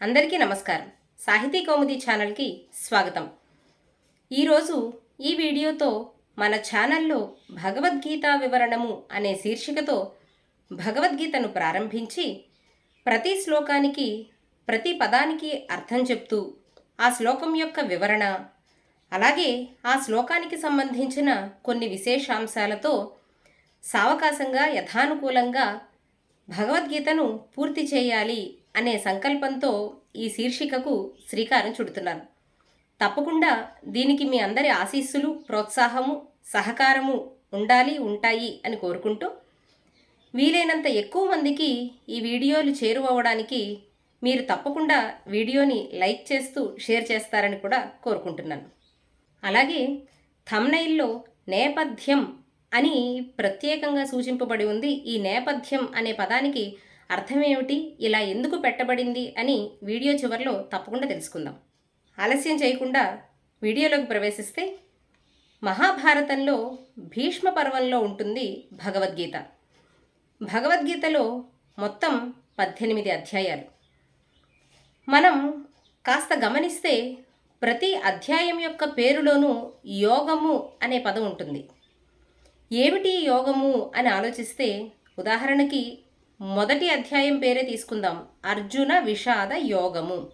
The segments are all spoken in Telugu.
అందరికీ నమస్కారం. సాహితీ కౌముది ఛానల్కి స్వాగతం. ఈరోజు ఈ వీడియోతో మన ఛానల్లో భగవద్గీత వివరణము అనే శీర్షికతో భగవద్గీతను ప్రారంభించి ప్రతి శ్లోకానికి ప్రతి పదానికి అర్థం చెప్తూ ఆ శ్లోకం యొక్క వివరణ అలాగే ఆ శ్లోకానికి సంబంధించిన కొన్ని విశేషాంశాలతో సావకాశంగా యథానుకూలంగా భగవద్గీతను పూర్తి చేయాలి అనే సంకల్పంతో ఈ శీర్షికకు శ్రీకారం చుడుతున్నాను. తప్పకుండా దీనికి మీ అందరి ఆశీస్సులు ప్రోత్సాహము సహకారము ఉండాలి ఉంటాయి అని కోరుకుంటూ వీలైనంత ఎక్కువ మందికి ఈ వీడియోలు చేరువవడానికి మీరు తప్పకుండా వీడియోని లైక్ చేస్తూ షేర్ చేస్తారని కూడా కోరుకుంటున్నాను. అలాగే థమ్నైల్లో నేపథ్యం అని ప్రత్యేకంగా సూచింపబడి ఉంది. ఈ నేపథ్యం అనే పదానికి అర్థమేమిటి? ఇలా ఎందుకు పెట్టబడింది? అని వీడియో చివరిలో తప్పకుండా తెలుసుకుందాం. ఆలస్యం చేయకుండా వీడియోలోకి ప్రవేశిస్తే మహాభారతంలో భీష్మ పర్వంలో ఉంటుంది భగవద్గీత. భగవద్గీతలో మొత్తం పద్దెనిమిది అధ్యాయాలు. మనం కాస్త గమనిస్తే ప్రతి అధ్యాయం యొక్క పేరులోనూ యోగము అనే పదం ఉంటుంది. ఏమిటి యోగము అని ఆలోచిస్తే ఉదాహరణకి మొదటి అధ్యాయం పేరే తీసుకుందాం. అర్జున విషాద యోగము.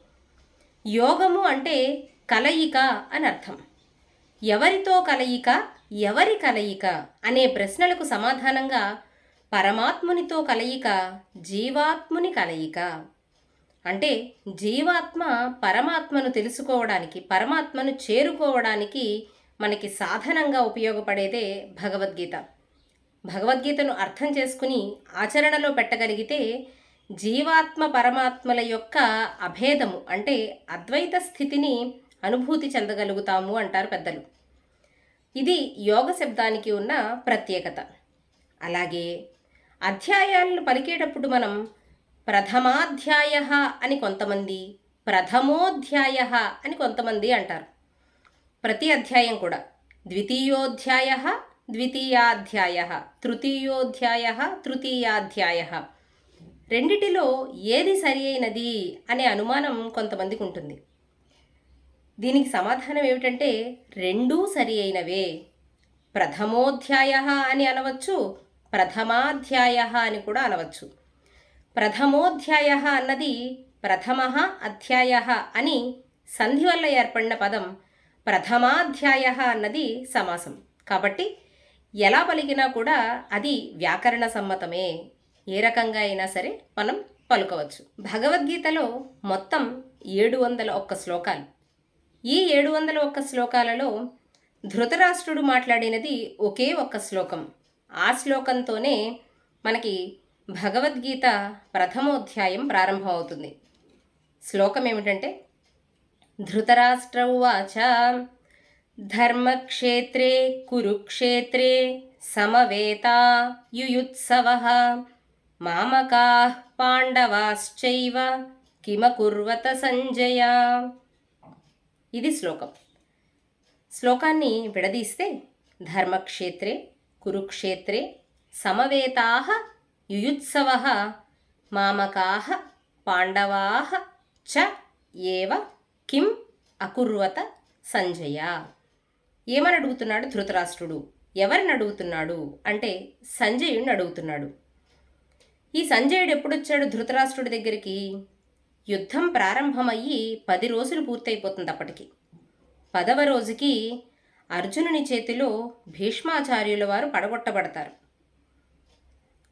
యోగము అంటే కలయిక అని అర్థం. ఎవరితో కలయిక ఎవరి కలయిక అనే ప్రశ్నలకు సమాధానంగా పరమాత్మునితో కలయిక జీవాత్ముని కలయిక. అంటే జీవాత్మ పరమాత్మను తెలుసుకోవడానికి పరమాత్మను చేరుకోవడానికి మనకి సాధనంగా ఉపయోగపడేదే భగవద్గీత. భగవద్గీతను అర్థం చేసుకుని ఆచరణలో పెట్టగలిగితే జీవాత్మ పరమాత్మల యొక్క అభేదము అంటే అద్వైత స్థితిని అనుభూతి చెందగలుగుతాము అంటారు పెద్దలు. ఇది యోగ శబ్దానికి ఉన్న ప్రత్యేకత. అలాగే అధ్యాయాలను పలికేటప్పుడు మనం ప్రథమాధ్యాయ అని కొంతమంది ప్రథమోధ్యాయ అని కొంతమంది అంటారు. ప్రతి అధ్యాయం కూడా. ద్వితీయోధ్యాయ ద్వితీయాధ్యాయ తృతీయోధ్యాయ తృతీయాధ్యాయ. రెండిటిలో ఏది సరి అయినది అనే అనుమానం కొంతమందికి ఉంటుంది. దీనికి సమాధానం ఏమిటంటే రెండూ సరి అయినవే. ప్రథమోధ్యాయ అని అనవచ్చు ప్రథమాధ్యాయ అని కూడా అనవచ్చు. ప్రథమోధ్యాయ అన్నది ప్రథమ అధ్యాయ అని సంధి వల్ల ఏర్పడిన పదం ప్రథమాధ్యాయ అన్నది సమాసం. కాబట్టి ఎలా పలికినా కూడా అది వ్యాకరణ సమ్మతమే. ఏ రకంగా అయినా సరే మనం పలుకవచ్చు. భగవద్గీతలో మొత్తం ఏడు వందల ఒక్క శ్లోకాలు. ఈ ఏడు వందల ఒక్క శ్లోకాలలో ధృతరాష్ట్రుడు మాట్లాడినది ఒకే ఒక్క శ్లోకం. ఆ శ్లోకంతోనే మనకి భగవద్గీత ప్రథమోధ్యాయం ప్రారంభమవుతుంది. శ్లోకం ఏమిటంటే ధృతరాష్ట్ర ఉవాచ ధర్మక్షేత్రే కురుక్షేత్రే సమవేతా యుయుత్సవ మామకా పాండవాశ్చైవ కిమకుర్వత సంజయ ఇది శ్లోకం శ్లోకాన్ని విడదీస్తే ధర్మక్షేత్రే కురుక్షేత్రే సమవేతా యుయుత్సవ మామకా పాండవా చ ఏవ కిం అకుర్వత సంజయ ఏమని అడుగుతున్నాడు ధృతరాష్ట్రుడు? ఎవరిని అడుగుతున్నాడు అంటే సంజయుడిని అడుగుతున్నాడు. ఈ సంజయుడు ఎప్పుడొచ్చాడు ధృతరాష్ట్రుడి దగ్గరికి? యుద్ధం ప్రారంభమయ్యి పది రోజులు పూర్తయిపోతుంది అప్పటికి. పదవ రోజుకి అర్జునుని చేతిలో భీష్మాచార్యుల వారు పడగొట్టబడతారు.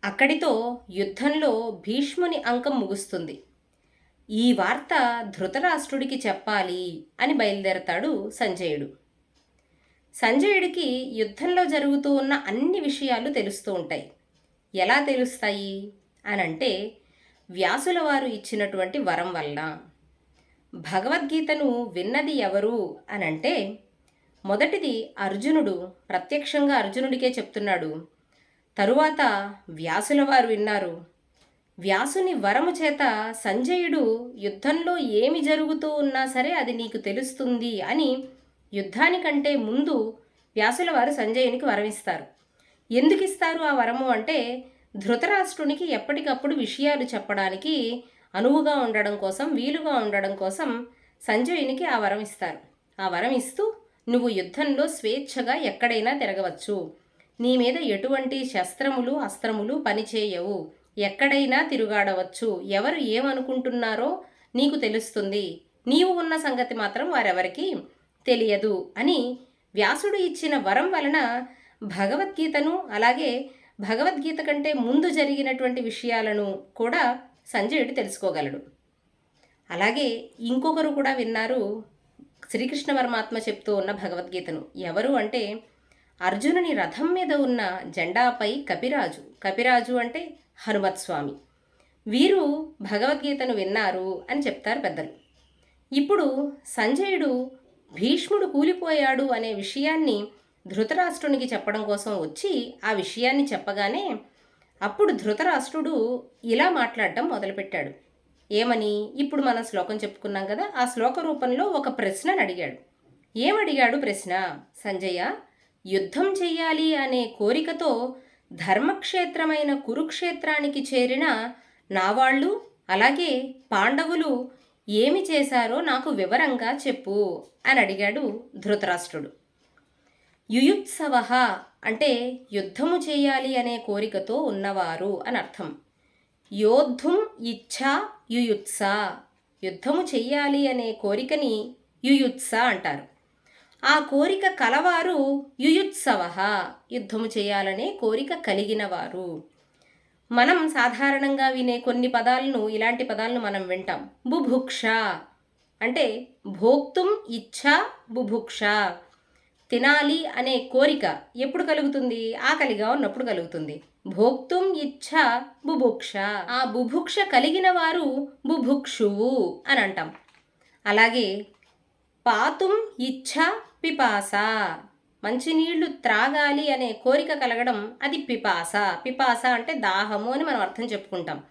అక్కడితో యుద్ధంలో భీష్ముని అంకం ముగుస్తుంది. ఈ వార్త ధృతరాష్ట్రుడికి చెప్పాలి అని బయలుదేరతాడు సంజయుడు. సంజయుడికి యుద్ధంలో జరుగుతూ ఉన్న అన్ని విషయాలు తెలుస్తూ ఉంటాయి. ఎలా తెలుస్తాయి? అని అంటే వ్యాసుల వారు ఇచ్చినటువంటి వరం వల్ల. భగవద్గీతను విన్నది ఎవరు? అనంటే మొదటిది అర్జునుడు ప్రత్యక్షంగా అర్జునుడికే చెప్తున్నాడు. తరువాత వ్యాసుల వారు విన్నారు. వ్యాసుని వరము చేత సంజయుడు యుద్ధంలో ఏమి జరుగుతూ ఉన్నా సరే అది నీకు తెలుస్తుంది అని యుద్ధానికంటే ముందు వ్యాసుల వారు సంజయునికి వరమిస్తారు. ఎందుకు ఇస్తారు ఆ వరము అంటే ధృతరాష్ట్రునికి ఎప్పటికప్పుడు విషయాలు చెప్పడానికి అనువుగా ఉండడం కోసం వీలుగా ఉండడం కోసం సంజయునికి ఆ వరం ఇస్తారు ఆ వరం ఇస్తూ నువ్వు యుద్ధంలో స్వేచ్ఛగా ఎక్కడైనా తిరగవచ్చు. నీ మీద ఎటువంటి శస్త్రములు అస్త్రములు పనిచేయవు. ఎక్కడైనా తిరుగాడవచ్చు. ఎవరు ఏమనుకుంటున్నారో నీకు తెలుస్తుంది. నీవు ఉన్న సంగతి మాత్రం వారెవరికి తెలియదు అని వ్యాసుడు ఇచ్చిన వరం వలన భగవద్గీతను అలాగే భగవద్గీత కంటే ముందు జరిగినటువంటి విషయాలను కూడా సంజయుడు తెలుసుకోగలడు. అలాగే ఇంకొకరు కూడా విన్నారు శ్రీకృష్ణ పరమాత్మ చెప్తూ ఉన్న భగవద్గీతను. ఎవరు అంటే అర్జునుని రథం మీద ఉన్న జెండాపై కపిరాజు. కపిరాజు అంటే హనుమత్ స్వామి. వీరు భగవద్గీతను విన్నారు అని చెప్తారు పెద్దలు. ఇప్పుడు సంజయుడు భీష్ముడు కూలిపోయాడు అనే విషయాన్ని ధృతరాష్ట్రునికి చెప్పడం కోసం వచ్చి ఆ విషయాన్ని చెప్పగానే అప్పుడు ధృతరాష్ట్రుడు ఇలా మాట్లాడడం మొదలుపెట్టాడు. ఏమని? ఇప్పుడు మనం శ్లోకం చెప్పుకున్నాం కదా ఆ శ్లోక రూపంలో ఒక ప్రశ్నను అడిగాడు. ఏమడిగాడు ప్రశ్న? సంజయ యుద్ధం చెయ్యాలి అనే కోరికతో ధర్మక్షేత్రమైన కురుక్షేత్రానికి చేరిన నావాళ్ళు అలాగే పాండవులు ఏమి చేశారో నాకు వివరంగా చెప్పు అని అడిగాడు ధృతరాష్ట్రుడు. యుయుత్సవ అంటే యుద్ధము చేయాలి అనే కోరికతో ఉన్నవారు అని అర్థం. యోద్ధుం ఇచ్ఛా యుయుత్స. యుద్ధము చెయ్యాలి అనే కోరికని యుయుత్స అంటారు. ఆ కోరిక కలవారు యుయుత్సవ యుద్ధము చేయాలనే కోరిక కలిగినవారు మనం సాధారణంగా వినే కొన్ని పదాలను ఇలాంటి పదాలను మనం వింటాం. బుభుక్ష. అంటే భోక్తుం ఇచ్ఛా బుభుక్ష. తినాలి అనే కోరిక ఎప్పుడు కలుగుతుంది? ఆకలిగా ఉన్నప్పుడు కలుగుతుంది. భోక్తుం ఇచ్ఛ బుభుక్ష. ఆ బుభుక్ష కలిగిన వారు బుభుక్షువు అని అంటాం. అలాగే పాతుం ఇచ్ఛ పిపాస. మంచినీళ్ళు త్రాగాలి అనే కోరిక కలగడం అది పిపాస. పిపాస అంటే దాహము అని మనం అర్థం చెప్పుకుంటాం.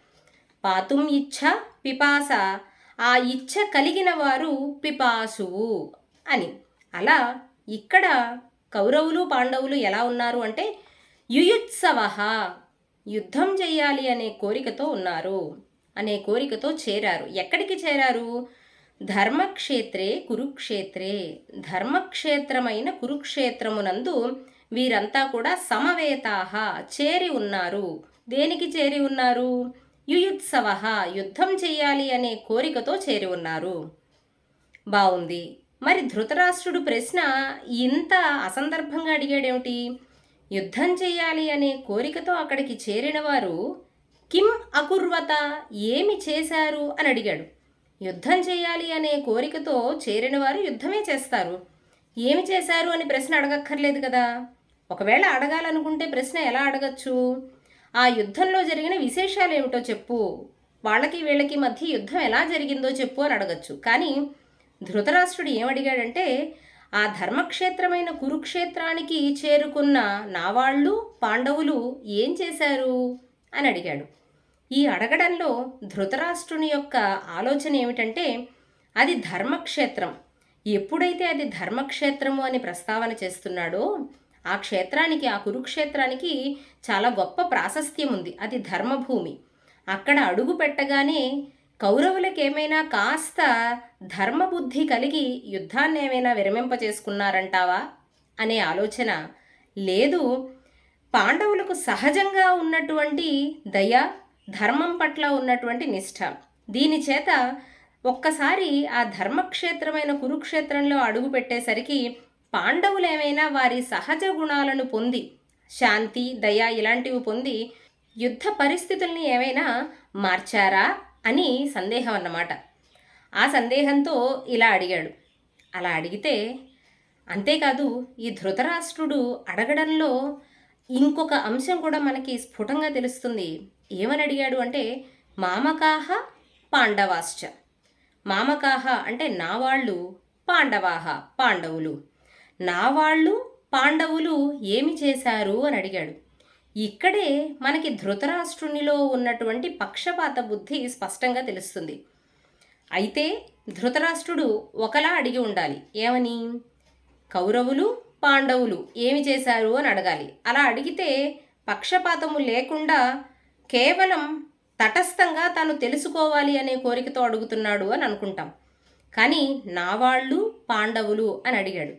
పాతుం ఇచ్ఛ పిపాస. ఆ ఇచ్ఛ కలిగిన వారు పిపాసువు అని. అలా ఇక్కడ కౌరవులు పాండవులు ఎలా ఉన్నారు అంటే యుయుత్సవ యుద్ధం చేయాలి అనే కోరికతో ఉన్నారు. అనే కోరికతో చేరారు. ఎక్కడికి చేరారు? ధర్మక్షేత్రే కురుక్షేత్రే. ధర్మక్షేత్రమైన కురుక్షేత్రమునందు వీరంతా కూడా సమవేతాహ చేరి ఉన్నారు. దేనికి చేరి ఉన్నారు? యుయుత్సవ యుద్ధం చేయాలి అనే కోరికతో చేరి ఉన్నారు. బాగుంది మరి ధృతరాష్ట్రుడు ప్రశ్న ఇంత అసందర్భంగా అడిగాడేమిటి? యుద్ధం చేయాలి అనే కోరికతో అక్కడికి చేరిన వారు కిం అకుర్వత ఏమి చేశారు అని అడిగాడు. యుద్ధం చేయాలి అనే కోరికతో చేరిన వారు యుద్ధమే చేస్తారు. ఏమి చేశారు అని ప్రశ్న అడగక్కర్లేదు కదా. ఒకవేళ అడగాలనుకుంటే ప్రశ్న ఎలా అడగచ్చు? ఆ యుద్ధంలో జరిగిన విశేషాలు ఏమిటో చెప్పు. వాళ్ళకి వీళ్ళకి మధ్య యుద్ధం ఎలా జరిగిందో చెప్పు అని అడగచ్చు. కానీ ధృతరాష్ట్రుడు ఏమడిగాడంటే ఆ ధర్మక్షేత్రమైన కురుక్షేత్రానికి చేరుకున్న నావాళ్ళు పాండవులు ఏం చేశారు? అని అడిగాడు. ఈ అడగడంలో ధృతరాష్ట్రుని యొక్క ఆలోచన ఏమిటంటే అది ధర్మక్షేత్రం. ఎప్పుడైతే అది ధర్మక్షేత్రము అని ప్రస్తావన చేస్తున్నాడో ఆ క్షేత్రానికి ఆ కురుక్షేత్రానికి చాలా గొప్ప ప్రాశస్త్యం ఉంది. అది ధర్మభూమి. అక్కడ అడుగు పెట్టగానే కౌరవులకేమైనా కాస్త ధర్మబుద్ధి కలిగి యుద్ధాన్ని ఏమైనా విరమింపచేసుకున్నారంటావా అనే ఆలోచన లేదు. పాండవులకు సహజంగా ఉన్నటువంటి దయ ధర్మం పట్ల ఉన్నటువంటి నిష్ఠ దీని చేత ఒక్కసారి ఆ ధర్మక్షేత్రమైన కురుక్షేత్రంలో అడుగు పెట్టేసరికి పాండవులు ఏమైనా వారి సహజ గుణాలను పొంది శాంతి దయ ఇలాంటివి పొంది యుద్ధ పరిస్థితుల్ని ఏమైనా మార్చారా అని సందేహం అన్నమాట. ఆ సందేహంతో ఇలా అడిగాడు. అలా అడిగితే అంతేకాదు ఈ ధృతరాష్ట్రుడు అడగడంలో ఇంకొక అంశం కూడా మనకి స్ఫుటంగా తెలుస్తుంది. ఏమని అడిగాడు అంటే మామకాహ పాండవాశ్చ. మామకాహ అంటే నా వాళ్ళు పాండవాహ పాండవులు. నా వాళ్ళు పాండవులు ఏమి చేశారు అని అడిగాడు ఇక్కడే మనకి ధృతరాష్ట్రునిలో ఉన్నటువంటి పక్షపాత బుద్ధి స్పష్టంగా తెలుస్తుంది. అయితే ధృతరాష్ట్రుడు ఒకలా అడిగి ఉండాలి. ఏమని? కౌరవులు పాండవులు ఏమి చేశారు అని అడగాలి. అలా అడిగితే పక్షపాతము లేకుండా కేవలం తటస్థంగా తాను తెలుసుకోవాలి అనే కోరికతో అడుగుతున్నాడు అని అనుకుంటాం. కానీ నా వాళ్ళు పాండవులు అని అడిగాడు.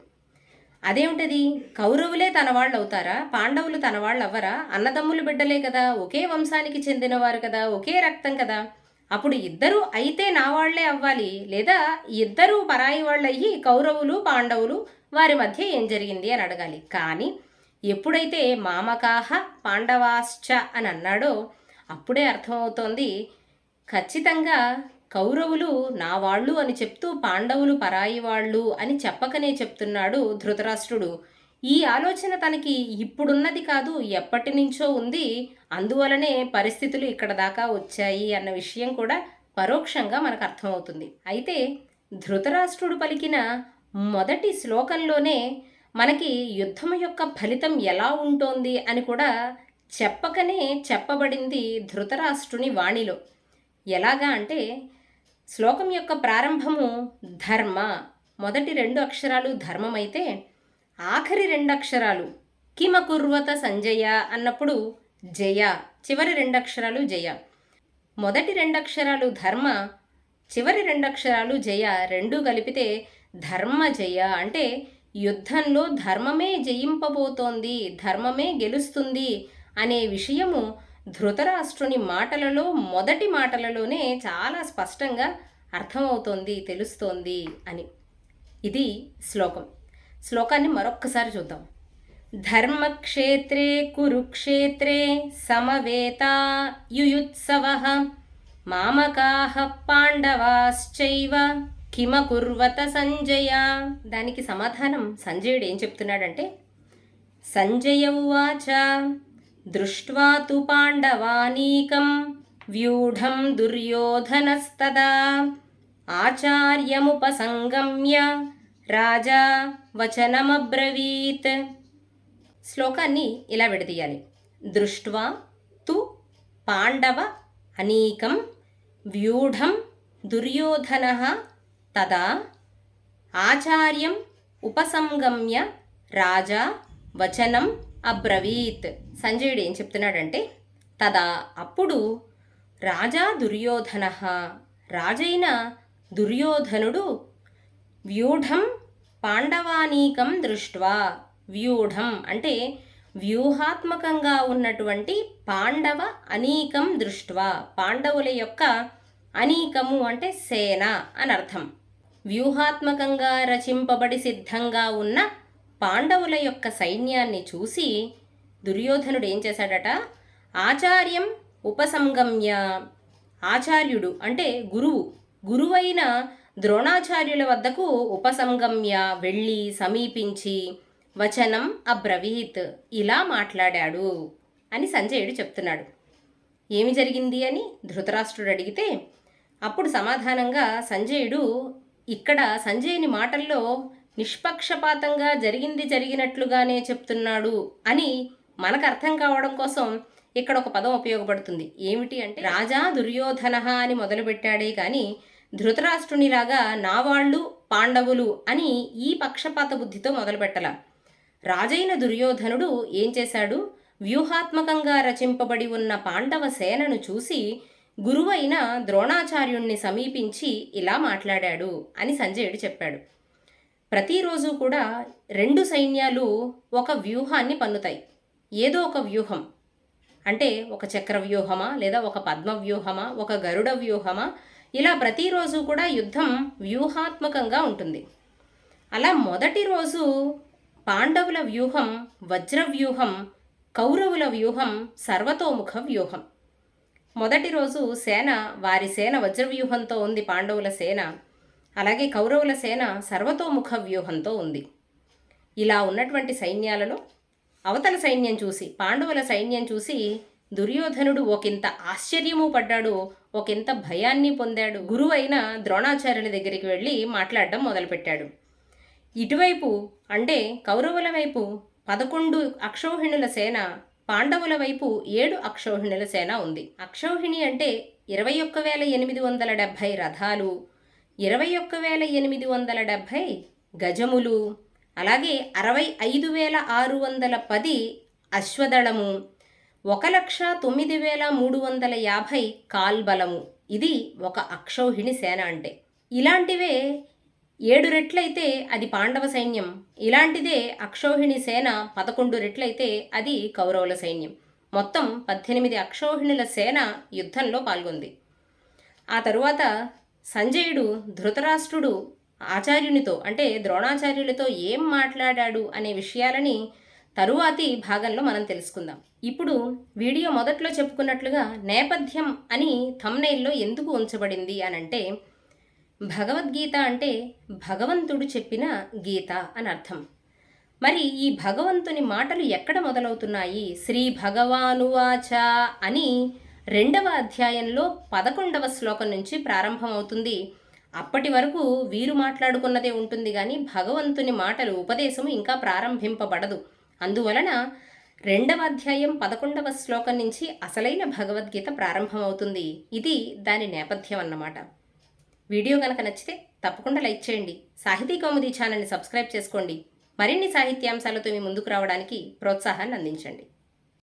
అదేమిటది? కౌరవులే తన వాళ్ళు అవుతారా పాండవులు తన వాళ్ళు అవ్వరా అన్నదమ్ములు బిడ్డలే కదా? ఒకే వంశానికి చెందినవారు కదా? ఒకే రక్తం కదా? అప్పుడు ఇద్దరు అయితే నా వాళ్ళే అవ్వాలి. లేదా ఇద్దరు పరాయి వాళ్ళు అయ్యి కౌరవులు పాండవులు వారి మధ్య ఏం జరిగింది అని అడగాలి. కానీ ఎప్పుడైతే మామకాహ పాండవాశ్చ అని అన్నాడో అప్పుడే అర్థమవుతోంది ఖచ్చితంగా కౌరవులు నా వాళ్ళు అని చెప్తూ పాండవులు పరాయి వాళ్ళు అని చెప్పకనే చెప్తున్నాడు ధృతరాష్ట్రుడు. ఈ ఆలోచన తనకి ఇప్పుడున్నది కాదు ఎప్పటి నుంచో ఉంది. అందువలనే పరిస్థితులు ఇక్కడ దాకా వచ్చాయి అన్న విషయం కూడా పరోక్షంగా మనకు అర్థమవుతుంది. అయితే ధృతరాష్ట్రుడు పలికిన మొదటి శ్లోకంలోనే మనకి యుద్ధం యొక్క ఫలితం ఎలా ఉంటోంది అని కూడా చెప్పకనే చెప్పబడింది ధృతరాష్ట్రుని వాణిలో. ఎలాగా అంటే శ్లోకం యొక్క ప్రారంభము ధర్మ మొదటి రెండు అక్షరాలు ధర్మమైతే ఆఖరి రెండు అక్షరాలు కిమకుర్వత సంజయ అన్నప్పుడు జయ చివరి రెండు అక్షరాలు జయ. మొదటి రెండు అక్షరాలు ధర్మ చివరి రెండు అక్షరాలు జయ రెండు కలిపితే ధర్మ జయ అంటే యుద్ధంలో ధర్మమే జయింపబోతోంది ధర్మమే గెలుస్తుంది అనే విషయము ధృతరాష్ట్రుని మాటలలో మొదటి మాటలలోనే చాలా స్పష్టంగా అర్థమవుతోంది తెలుస్తోంది అని. ఇది శ్లోకం. శ్లోకాన్ని మరొక్కసారి చూద్దాం. ధర్మక్షేత్రే కురుక్షేత్రే సమవేతా యుయుత్సవ. మామకాహ పాండవాశ్చైవ. కిమకుర్వత సంజయ. దానికి సమాధానం సంజయుడు ఏం చెప్తున్నాడంటే సంజయ ఉవాచ. దృష్ట్వా తు పాండవానీకం వ్యూఢం దుర్యోధనస్తదా. ఆచార్యముపసంగమ్య రాజా వచనమబ్రవీత్. శ్లోకాన్ని ఇలా విడదీయాలి. దృష్ట్వా తు పాండవ అనీకం వ్యూఢం దుర్యోధన తదా ఆచార్యం ఉపసంగమ్య రాజా వచనం అబ్రవీత్. సంజయుడు ఏం చెప్తున్నాడంటే తదా అప్పుడు రాజా దుర్యోధన రాజైన దుర్యోధనుడు వ్యూఢం పాండవానీకం దృష్ట్వా. వ్యూఢం అంటే వ్యూహాత్మకంగా ఉన్నటువంటి పాండవ అనీకం దృష్ట్వా. పాండవుల యొక్క అనీకము అంటే సేన అని అర్థం. వ్యూహాత్మకంగా రచింపబడి సిద్ధంగా ఉన్న పాండవుల యొక్క సైన్యాన్ని చూసి దుర్యోధనుడు ఏం చేశాడట? ఆచార్యం ఉపసంగమ్య ఆచార్యుడు అంటే గురువు గురువైన ద్రోణాచార్యుల వద్దకు ఉపసంగమ్య వెళ్ళి సమీపించి వచనం అబ్రవీత్ ఇలా మాట్లాడాడు అని సంజయుడు చెప్తున్నాడు. ఏమి జరిగింది అని ధృతరాష్ట్రుడు అడిగితే అప్పుడు సమాధానంగా సంజయుడు ఇక్కడ సంజయుని మాటల్లో నిష్పక్షపాతంగా జరిగింది జరిగినట్లుగానే చెప్తున్నాడు అని మనకు అర్థం కావడం కోసం ఇక్కడ ఒక పదం ఉపయోగపడుతుంది. ఏమిటి అంటే రాజా దుర్యోధన అని మొదలుపెట్టాడే కానీ ధృతరాష్ట్రునిలాగా నా వాళ్ళు పాండవులు అని ఈ పక్షపాత బుద్ధితో మొదలుపెట్టల. రాజైన దుర్యోధనుడు ఏం చేశాడు? వ్యూహాత్మకంగా రచింపబడి ఉన్న పాండవ సేనను చూసి గురువైన ద్రోణాచార్యుణ్ణి సమీపించి ఇలా మాట్లాడాడు అని సంజయుడు చెప్పాడు. ప్రతిరోజు కూడా రెండు సైన్యాలు ఒక వ్యూహాన్ని పన్నుతాయి. ఏదో ఒక వ్యూహం. అంటే ఒక చక్ర వ్యూహమా లేదా ఒక పద్మ వ్యూహమా ఒక గరుడ వ్యూహమా ఇలా ప్రతిరోజు కూడా యుద్ధం వ్యూహాత్మకంగా ఉంటుంది. అలా మొదటి రోజు పాండవుల వ్యూహం వజ్ర వ్యూహం కౌరవుల వ్యూహం సర్వతోముఖ వ్యూహం. మొదటి రోజు సేన వారి సేన వజ్రవ్యూహంతో ఉంది పాండవుల సేన. అలాగే కౌరవుల సేన సర్వతోముఖ వ్యూహంతో ఉంది. ఇలా ఉన్నటువంటి సైన్యాలలో అవతల సైన్యం చూసి పాండవుల సైన్యం చూసి దుర్యోధనుడు ఒకంత ఆశ్చర్యము పడ్డాడు ఒకంత భయాన్ని పొందాడు గురువైన ద్రోణాచార్యుల దగ్గరికి వెళ్ళి మాట్లాడడం మొదలుపెట్టాడు. ఇటువైపు అంటే కౌరవుల వైపు పదకొండు అక్షౌహిణుల సేన పాండవుల వైపు ఏడు అక్షౌహిణుల సేన ఉంది. అక్షౌహిణి అంటే ఇరవై ఒక్క వేల ఎనిమిది వందల డెబ్భై రథాలు ఇరవై ఒక్క వేల ఎనిమిది వందల డెబ్భై గజములు అలాగే అరవై ఐదు వేల ఆరు వందల పది అశ్వదళము ఒక లక్ష తొమ్మిది వేల మూడు వందల యాభై కాల్బలము ఇది ఒక అక్షౌహిణి సేన అంటే. ఇలాంటివే ఏడు రెట్లయితే అది పాండవ సైన్యం. ఇలాంటిదే అక్షౌహిణి సేన పదకొండు రెట్లయితే అది కౌరవుల సైన్యం. మొత్తం పద్దెనిమిది అక్షౌహిణుల సేన యుద్ధంలో పాల్గొంది. ఆ తరువాత సంజయుడు ధృతరాష్ట్రుడు ఆచార్యునితో అంటే ద్రోణాచార్యులతో ఏం మాట్లాడాడు అనే విషయాలని తరువాతి భాగంలో మనం తెలుసుకుందాం. ఇప్పుడు వీడియో మొదట్లో చెప్పుకున్నట్లుగా నేపథ్యం అని థంబ్నెయిల్లో ఎందుకు ఉంచబడింది అని అంటే భగవద్గీత అంటే భగవంతుడు చెప్పిన గీత అని అర్థం. మరి ఈ భగవంతుని మాటలు ఎక్కడ మొదలవుతున్నాయి? శ్రీ భగవానువాచ అని రెండవ అధ్యాయంలో పదకొండవ శ్లోకం నుంచి ప్రారంభమవుతుంది. అప్పటి వరకు వీరు మాట్లాడుకున్నదే ఉంటుంది కానీ భగవంతుని మాటలు ఉపదేశము ఇంకా ప్రారంభింపబడదు. అందువలన రెండవ అధ్యాయం పదకొండవ శ్లోకం నుంచి అసలైన భగవద్గీత ప్రారంభమవుతుంది. ఇది దాని నేపథ్యం అన్నమాట. వీడియో కనుక నచ్చితే తప్పకుండా లైక్ చేయండి. సాహితీ కౌముది ఛానల్ని సబ్స్క్రైబ్ చేసుకోండి. మరిన్ని సాహిత్యాంశాలతో మీ ముందుకు రావడానికి ప్రోత్సాహాన్ని అందించండి.